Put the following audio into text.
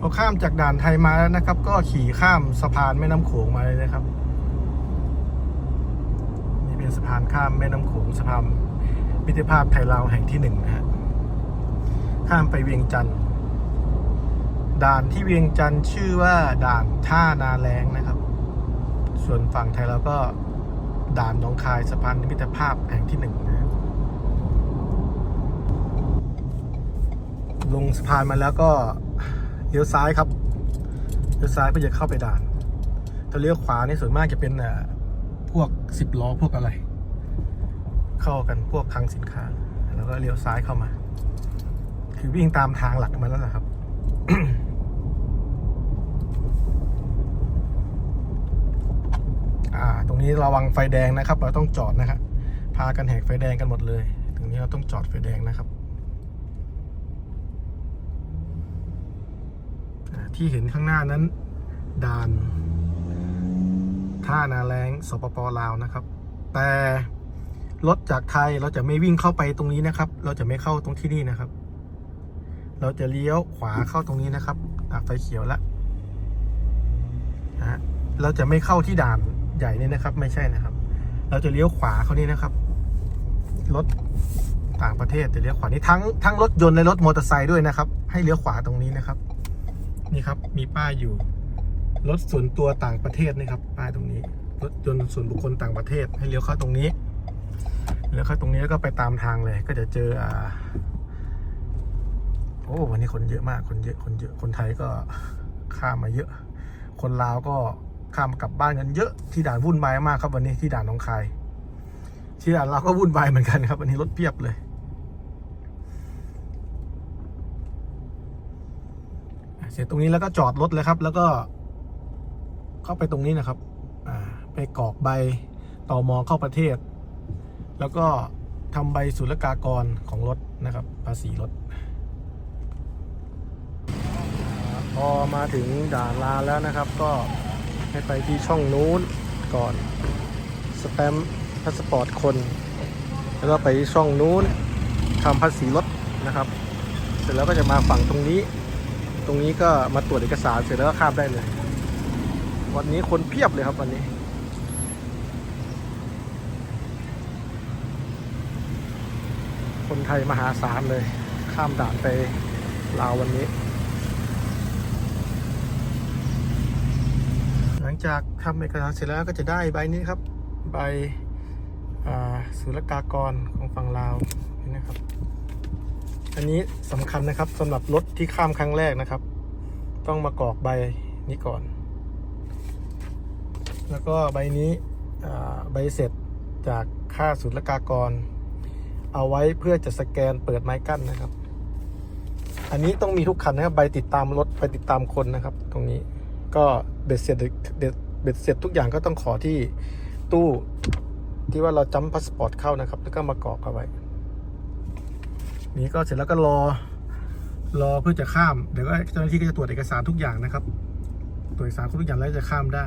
พอข้ามจากด่านไทยมาแล้วนะครับ ก็ขี่ข้ามสะพานแม่น้ำโขงมาเลยนะครับ นี่เป็นสะพานข้ามแม่น้ำโขงสะพานมิตรภาพไทยลาวแห่งที่หนึ่งนะฮะข้ามไปเวียงจันทร์ด่านที่เวียงจันทร์ชื่อว่าด่านท่านาแรงนะครับ ส่วนฝั่งไทยเราก็ด่านหนองคายสะพานมิตรภาพแห่งที่หนึ่งนะฮะลงสะพานมาแล้วก็ เลี้ยวซ้ายครับเลี้ยวซ้ายเพื่อจะเข้าไปด่าน ถ้าเลี้ยวขวานี่ส่วนมากจะเป็นอ่อพวกสิบล้อพวกอะไร เข้ากันพวกคลังสินค้า แล้วก็เลี้ยวซ้ายเข้ามา คือวิ่งตามทางหลักมาแล้วนะครับอ่าตรงนี้ระวังไฟแดงนะครับ เราต้องจอดนะครับพากันแหกไฟแดงกันหมดเลย ตรงนี้เราต้องจอดไฟแดงนะครับอ่า ที่เห็นข้างหน้านั้นด่าน ท่านาแรงสปปลาวนะครับ แต่รถจากไทยเราจะไม่วิ่งเข้าไปตรงนี้นะครับ เราจะไม่เข้าตรงที่นี่นะครับ เราจะเลี้ยวขวาเข้าตรงนี้นะครับไฟเขียวแล้วนะฮะเราจะไม่เข้าที่ด่านใหญ่นี่นะครับ ไม่ใช่นะครับ เราจะเลี้ยวขวาเขานี่นะครับ รถต่างประเทศจะเลี้ยวขวานี่ทั้งทั้งรถยนต์และรถมอเตอร์ไซค์ด้วยนะครับ ให้เลี้ยวขวาตรงนี้นะครับ นี่ครับมีป้ายอยู่ รถส่วนตัวต่างประเทศนะครับป้ายตรงนี้ รถยนต์ส่วนบุคคลต่างประเทศ ให้เลี้ยวเข้าตรงนี้เลี้ยวเข้าตรงนี้แล้วก็ไปตามทางเลย ก็จะเจออ่าโอ้วันนี้คนเยอะมากคนเยอะคนเยอะคนไทยก็ข้ามมาเยอะ คนลาวก็ข้ามกลับบ้านกันเยอะที่ด่านวุ่นวายมากครับวันนี้ที่ด่านหนองคายที่ด่านเราก็วุ่นวายเหมือนกันครับวันนี้รถเพียบเลย เสร็จตรงนี้แล้วก็จอดรถเลยครับ แล้วก็ เข้าไปตรงนี้นะครับ อ่า ไปกรอกใบต่อมอเข้าประเทศ แล้วก็ทำใบศุลกากรของรถนะครับ ภาษีรถ พอมาถึงด่านลาแล้วนะครับ ก็ให้ไปที่ช่องนู้นก่อนสแตมป์พาสปอร์ตคน แล้วก็ไปช่องนู้นทำภาษีรถนะครับ เสร็จแล้วก็จะมาฝั่งตรงนี้ ตรงนี้ก็มาตรวจเอกสารเสร็จแล้วก็ข้ามได้เลย วันนี้คนเพียบเลยครับวันนี้ คนไทยมหาศาลเลย ข้ามด่านไปลาววันนี้ หลังจากทำเอกสารเสร็จแล้วก็จะได้ใบนี้ครับ ใบศุลกากรของฝั่งลาวนี่นะครับ อันนี้สำคัญนะครับสำหรับรถที่ข้ามครั้งแรกนะครับ ต้องมากรอกใบนี้ก่อน แล้วก็ใบนี้ใบเสร็จจากค่าศุลกากร เอาไว้เพื่อจะสแกนเปิดไม้กั้นนะครับ อันนี้ต้องมีทุกคันนะครับ ใบติดตามรถใบติดตามคนนะครับ ตรงนี้ก็เบ็ดเสร็จเบ็ดเบ็ดเสร็จทุกอย่างก็ต้องขอที่ตู้ที่ว่าเราจำพาสปอร์ตเข้านะครับ แล้วก็มากรอกเอาไว้ นี่ก็เสร็จแล้วก็รอรอเพื่อจะข้าม เดี๋ยวก็เจ้าหน้าที่ก็จะตรวจเอกสารทุกอย่างนะครับ ตรวจเอกสารทุกอย่างแล้วจะข้ามได้